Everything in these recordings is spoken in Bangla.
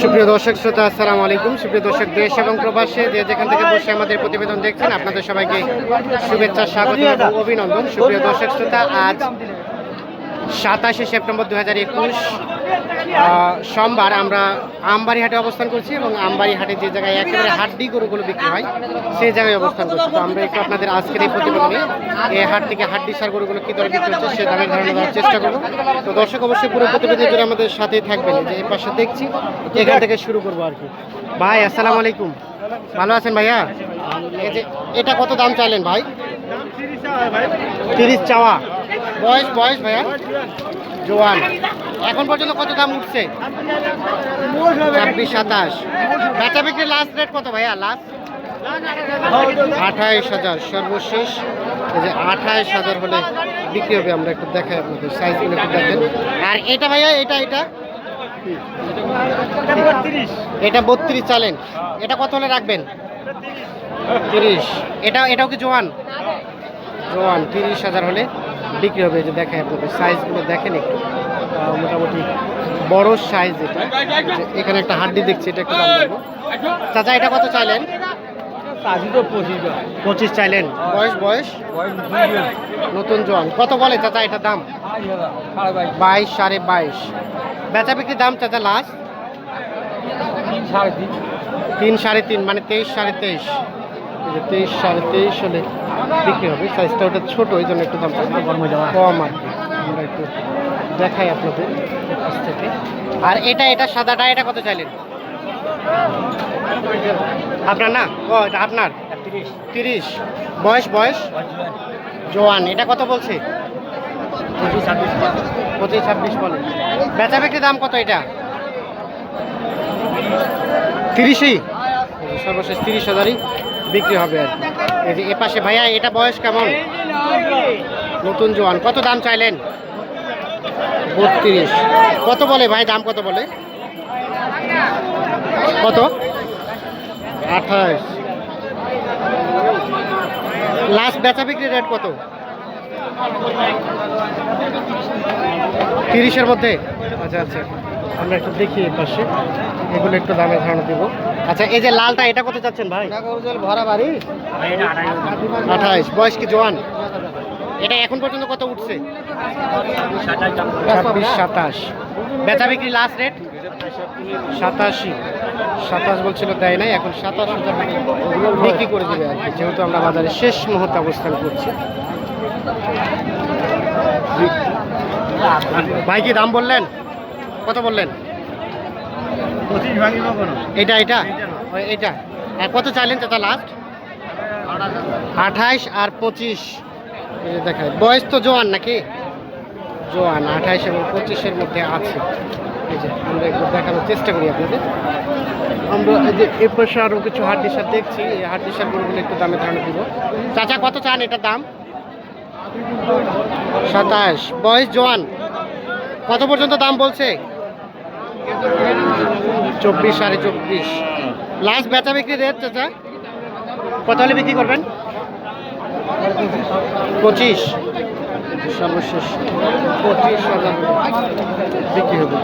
সুপ্রিয় দর্শক, শ্রোতা, আসসালামু আলাইকুম। সুপ্রিয় দর্শক, দেশ এবং প্রবাসে যে যেখান থেকে বসে আমাদের প্রতিবেদন দেখছেন, আপনাদের সবাইকে শুভেচ্ছা, স্বাগত এবং অভিনন্দন। সুপ্রিয় দর্শক, শ্রোতা, আজ সাতাশে সেপ্টেম্বর দু হাজার একুশ সোমবার আমরা আমবাড়ি হাটে অবস্থান করছি এবং আমবাড়ি হাটে যে জায়গায় একেবারে হাড্ডি গরুগুলো বিক্রি হয়, সেই জায়গায় অবস্থান করছি। তো আমরা একটু আপনাদের আজকের এই প্রতিবেদনে এই হাট থেকে হাড্ডি সার গরুগুলো কী দরে বিক্রি হচ্ছে সে দামের ধারণা দেওয়ার চেষ্টা করব। তো দর্শক অবশ্যই পুরো প্রতিবেদন জুড়ে আমাদের সাথেই থাকবেন। যে এই পাশে দেখছি এখান থেকে শুরু করব আর কি। ভাই, আসসালামু আলাইকুম। ভালো আছেন ভাইয়া? এটা কত দাম চাইলেন ভাই? তিরিশ চাওয়া। বয়স বয়স ভাইয়া? জোয়ান, এখন পর্যন্ত কত দাম উঠছে? ছাব্বিশ, সাতাশ। বেচা বিক্রি লাস্ট রেট কত ভাইয়া? লাস্ট আঠাইশ হাজার সর্বশেষ। যে আঠাইশ হাজার হলে বিক্রি হবে, আমরা একটু দেখাই আপনাদের সাইজগুলো একটু দেখেন। আর এটা ভাইয়া, এটা এটা? এটা বত্রিশ চালেন। এটা কত হলে রাখবেন? তিরিশ। এটা, এটাও কি জোয়ান? জোয়ান, তিরিশ হাজার হলে বিক্রি হবে যে দেখাই আপনাদের সাইজগুলো দেখেন একটু। মোটামুটি বড় সাইজ এটা। এখানে একটা হাড্ডি দেখছি এটা একটু দাম দেবো চাচা এটা কত চাইলেন? পঁচিশ চাইলেন। বয়স বয়স? নতুন জোয়ান। কত বলে চাচা এটা দাম? বাইশ সাড়ে বাইশ। বেচা বিক্রির দাম চাচা লাস্ট তিন সাড়ে তিন মানে তেইশ সাড়ে তেইশ। যে তেইশ সাড়ে তেইশ হলে বিক্রি হবে। সাইজটা ওটা ছোট ওই জন্য একটু দাম কম আর কি। আমরা একটু দেখাই আপনাদের কাছ থেকে। আর এটা এটা সাদাটা এটা কত চাইলেন? আপনার না ও এটা আপনার? তিরিশ। বয়স বয়স? জোয়ান। এটা কত বলছে? পঁচিশ ছাব্বিশ বলে। বেচা বিক্রি দাম কত এটা? তিরিশই? সর্বশেষ তিরিশ হাজারই। বিক্রি হবে আর কি। এ পাশে ভাইয়া, এটা বয়স কেমন? নতুন জোয়ান। কত দাম চাইলেন? বত্রিশ। কত বলে ভাই? দাম কত বলে? কত? আঠাশ। লাস্ট বেচা বিক্রি রেট কত? তিরিশের মধ্যে? আচ্ছা আচ্ছা। আমরা একটু দেখি এর পাশে। এগুলো একটু দামে ধারণা দিব। আচ্ছা এই যে লালটা এটা কত চাচ্ছেন ভাই? ভরা বাড়ি? আঠাইশ। বয়স কি জোয়ান? এটা এখন পর্যন্ত কত উঠছে? ছাব্বিশ সাতাশ। বেচা বিক্রি লাস্ট রেট সাতাশি। সাতাশ বলছিল দেয় নাই এখন সাতাশ হাজার বিক্রি করে দেবে আর যেহেতু আমরা বাজারে শেষ মুহূর্তে অবস্থান করছি। ভাই কি দাম বললেন? কত বললেন? এটা এটা? ওই এটা। আর কত চাইলেন চাচা লাস্ট আঠাইশ আর পঁচিশ। দেখায় বয়স তো জোয়ান নাকি? জোয়ান, আঠাইশ এবং পঁচিশের মধ্যে আছে। এই যে, আমরা একটু দেখানোর চেষ্টা করি আপনাদের। আমরা এই যে এ পাশে আরও কিছু হাড্ডি সার দেখছি, এই হাড্ডি সার গরুগুলো একটু দামে ধারণা দিব। চাচা, কত চান এটার দাম? সাতাশ বয়স জোয়ান। কত পর্যন্ত দাম বলছে? চব্বিশ সাড়ে চব্বিশ। লাস্ট বেচা বিক্রি রেট চাচা, কত হলে বিক্রি করবেন? পঁচিশ। সর্বশেষ পঁচিশ হাজার বিক্রি হবে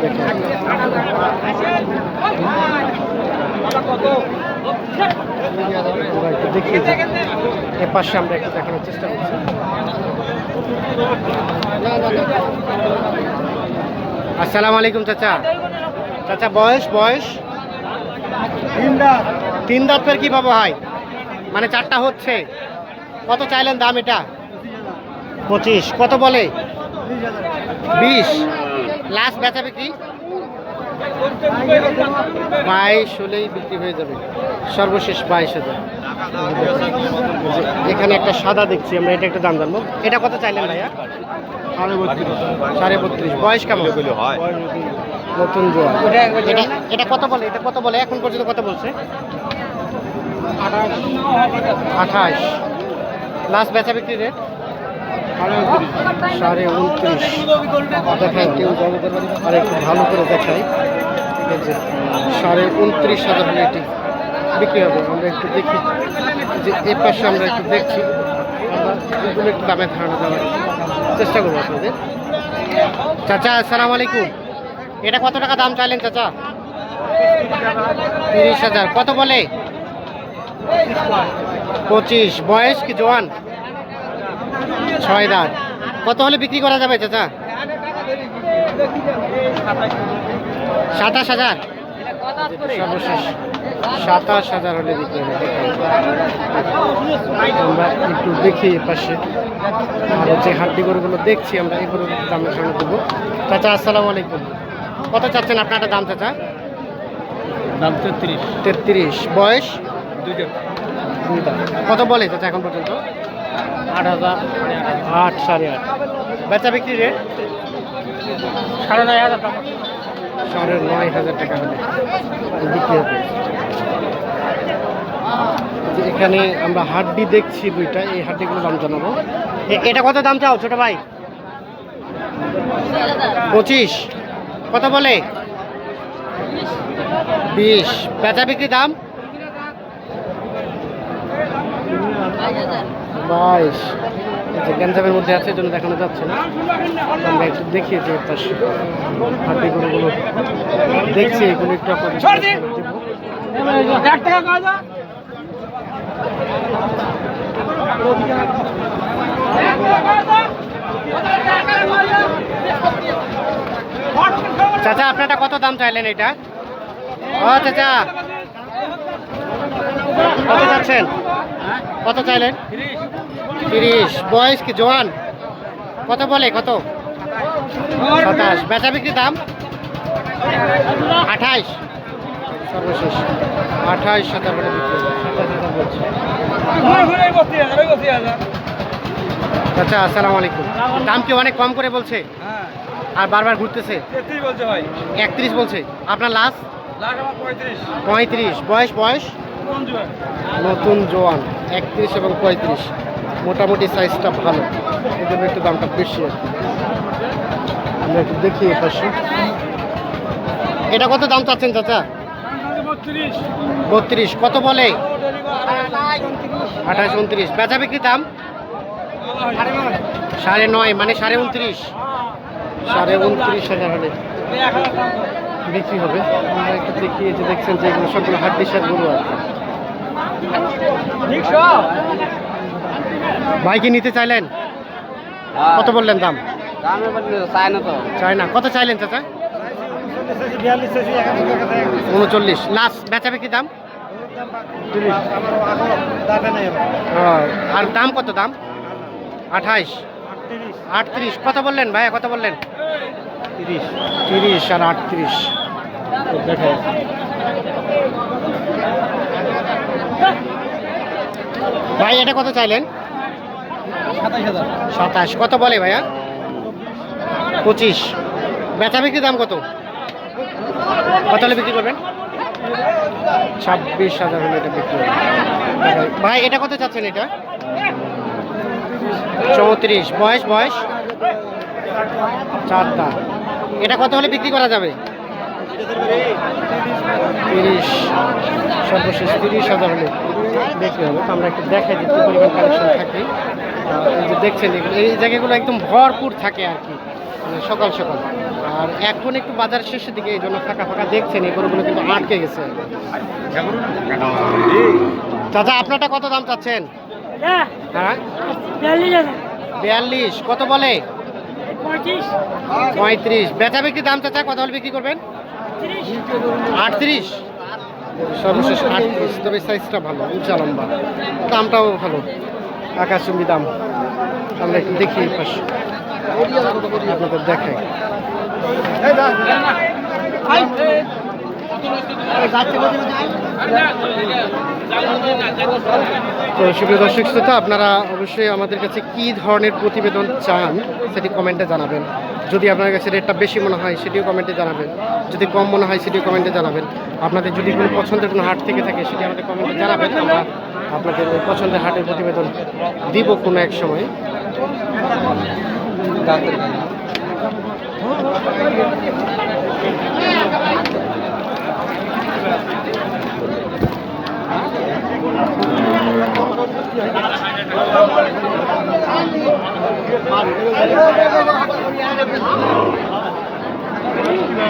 দেখে এ পাশে আমরা একটু দেখানোর চেষ্টা করছি। আসসালামু আলাইকুম চাচা। চাচা বয়স বয়স? তিন দাঁত। তিন দাঁত ফের পাবো ভাই মানে চারটা হচ্ছে। কত চাইলেন দাম এটা? পঁচিশ। কত বলে? বিশ। লাস্ট বেচা বিক্রি? বাইশ হলেই বিক্রি হয়ে যাবে। সর্বশেষ বাইশ হাজার। এখানে একটা সাদা দেখছি আমরা, এটা একটা দাম জানব এটা কত চাইলেন ভাইয়া? সাড়ে বত্রিশ। বয়স কেমন? নতুন এটা এটা বলে? এটা বলে? এখন পর্যন্ত বলছে? আঠাশ। লাস্ট বেচা বিক্রি সাড়ে উনত্রিশ। একটু ভালো করে দেখাই। আছে সাড়ে উনত্রিশ হাজার হলে এটি বিক্রি হবে। আমরা একটু দেখি যে এ পাশে আমরা একটু দেখছি। আমরা এগুলো একটু দামে ধারণা দেওয়ার চেষ্টা করব আপনাদের। চাচা, আসসালামু আলাইকুম। এটা কত টাকা দাম চাইলেন চাচা? তিরিশ হাজার। কত বলে? পঁচিশ। বয়স কি জোয়ান? ছয় দাঁত। কত হলে বিক্রি করা যাবে চাচা? সাতাশ হাজার। সর্বশেষ সাতাশ হাজার হলে বিক্রি হবে। আমরা একটু দেখি পাশে। আর যে হাড্ডি গরুগুলো দেখছি আমরা এই গরুর দামের সঙ্গে দেবো। চাচা আসসালামু আলাইকুম। কত চাচ্ছেন আপনার একটা দাম চাচা? দাম তেত্রিশ। তেত্রিশ। বয়স? কত বলে চাচা এখন পর্যন্ত? আট হাজার আট সাড়ে আট। বেচা বিক্রি রেট? সাড়ে নয় হাজার টাকা। সাড়ে নয় হাজার টাকা হবে। এখানে আমরা হাড্ডি দেখছি দুইটা, এই হাড্ডিগুলো দাম জানাব। এটা কত দাম চাও ছোট ভাই? পঁচিশ। কত বলে? বিশ। বেচা বিক্রি দাম? বাইশ। যে গ্যাঞ্জামের মধ্যে আছে জন্য দেখানো যাচ্ছে না। আমরা একটু দেখিয়ে যে তার হাড্ডি গরুগুলো দেখছি এগুলো একটু আপনাদের। চাচা আপনারটা কত দাম চাইলেন এটা? ও চাচা। কত চাচ্ছেন? কত চাইলেন? তিরিশ। বয়স কি, জোয়ান? কত বলে, কত? সাতাশ। বেচা বিক্রি দাম? আঠাইশ। সর্বশেষ। আঠাইশ হাজার আচ্ছা আসসালামু আলাইকুম। দাম কি অনেক কম করে বলছে? আর বারবার ঘুরতেছে? একত্রিশ বলছে। আপনার লাস্ট পঁয়ত্রিশ। বয়স বয়স? নতুন জোয়ান। একত্রিশ এবং পঁয়ত্রিশ। মোটামুটি সাইজটা ভালো। এই জন্য একটু দামটা বেশি আর আমরা একটু দেখি এ পাশে। এটা কত দাম চাচ্ছেন চাচা? বত্রিশ। কত বলে? আঠাশ উনত্রিশ। বেচা বিক্রি দাম? সাড়ে নয় মানে সাড়ে উনত্রিশ। সাড়ে উনত্রিশ হাজার হলে বিক্রি হবে। আমরা একটু দেখি দেখছেন যে এগুলো সবগুলো হাট ডিসার গরু কি। ভাই কি নিতে চাইলেন? কত বললেন দাম? চায় না তো। চাই না। কত চাইলেন চাচা? উনচল্লিশ। লাস্ট বেচা বিক্রি দাম? আর দাম কত দাম? আঠাইশ। আটত্রিশ। কত বললেন ভাইয়া কত বললেন? তিরিশ তিরিশ আর আটত্রিশ। ভাই এটা কত চাইলেন? সাতাশ কত বলে ভাইয়া? পঁচিশ। বেচা বিক্রি দাম কত? কত হলে বিক্রি করবেন? ছাব্বিশ হাজার হলে এটা বিক্রি ভাই এটা কত চাচ্ছেন এটা? চৌত্রিশ। বয়স বয়স? চারটা। এটা কত হলে বিক্রি করা যাবে? তিরিশ। সর্বশেষ তিরিশ হাজার হলে বিক্রি হবে। তো আমরা একটু দেখাই দিচ্ছি পরিমাণ কালেকশন থাকে। যে দেখছেন এই জায়গাগুলো একদম ভরপুর থাকে আর কি মানে সকাল সকাল। আর এখন একটু বাজার শেষের দিকে এই জন্য ফাঁকা ফাঁকা দেখছেন এই গরুগুলো কিন্তু আটকে গেছে। চাচা আপনারটা কত দাম চাচ্ছেন? হ্যাঁ? বিয়াল্লিশ কত বলে? পঁয়ত্রিশ। বেচা বিক্রি দাম চাচা কত হলে বিক্রি করবেন? আটত্রিশ। সর্বশেষ আটত্রিশ। তবে সাইজটা ভালো উঁচা লম্বা। দামটাও ভালো। আকাশচুম্বী দাম। আমরা একটু দেখি আপনাদের দেখে তো সুপ্রিয় দর্শক শ্রোতা, আপনারা অবশ্যই আমাদের কাছে কি ধরনের প্রতিবেদন চান, সেটি কমেন্টে জানাবেন। যদি আপনার কাছে রেটটা বেশি মনে হয়, সেটিও কমেন্টে জানাবেন। যদি কম মনে হয়, সেটিও কমেন্টে জানাবেন। আপনাদের যদি কোনো পছন্দের কোনো হাট থেকে থাকে, সেটি আমাদের কমেন্টে জানাবেন। আমরা আপনাদের ওই পছন্দের হাটের প্রতিবেদন দিব কোনো এক সময়।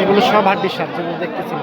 এগুলো সব হাড্ডির সার যেগুলো দেখতেছি।